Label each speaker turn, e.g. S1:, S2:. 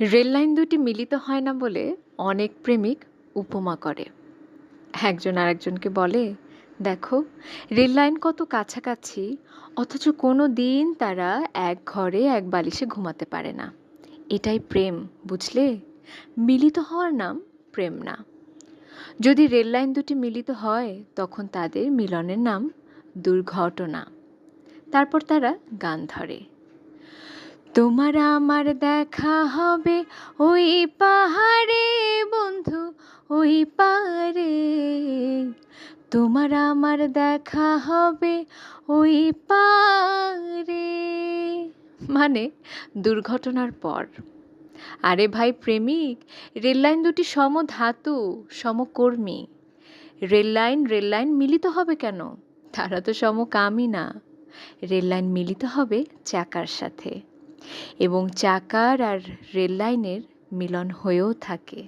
S1: Rail line দুটি মিলিত হয় না বলে অনেক প্রেমিক উপমা করে। একজন আরেকজনকে বলে, দেখো রেললাইন কত কাছাকাছি, অথচ কোনো দিন তারা এক ঘরে এক বালিশে ঘুমাতে পারে না। এটাই প্রেম, বুঝলে? মিলিত হওয়ার নাম প্রেম না। যদি রেললাইন দুটি মিলিত হয়, তখন তাদের মিলনের নাম দুর্ঘটনা। তারপর তারা গান ধরে। তোমার আমার দেখা হবে ওই পাহাড়ে, বন্ধু, ওই পাহাড়ে। তোমার আমার দেখা হবে ওই পারে মানে দুর্ঘটনার পর। আরে ভাই প্রেমিক রেললাইন দুটি সমধাতু সমকর্মী রেললাইন রেললাইন মিলিত হবে কেন? তারা তো সমকামী না। রেললাইন মিলিত হবে চাকার সাথে। এবং চাকার আর রেল লাইনের মিলন হয়েও থাকে।